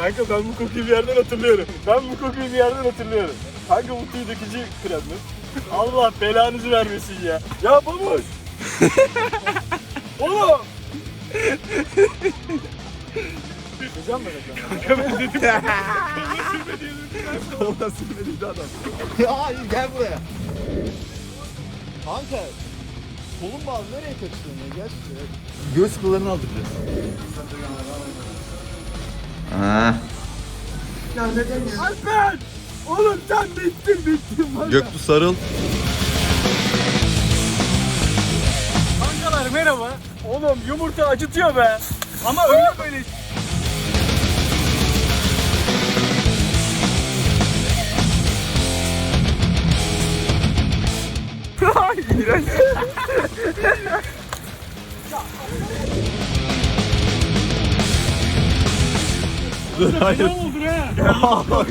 Kanka ben bu kokuyu bir yerden hatırlıyorum. Ben bu kokuyu bir yerden hatırlıyorum. Kanka bu tüy dökücü krem mi? Allah belanızı vermesin ya. Ya babuş. Oğlum. Hocam mı Kanka ben dedim. Allah sürmedi adam. Hayır gel buraya. Kanka. Kolun bağlı nereye ya? Gel şuraya. Göğüs kıllarını aldıracağız. Alper. Oğlum sen bittin bittin. valla. Göktuğ sarıl. Kankalar merhaba. Oğlum yumurta acıtıyor be. Ama öyle böyle. İğrenç. Dur hayır. Ne oldu ha? Bak,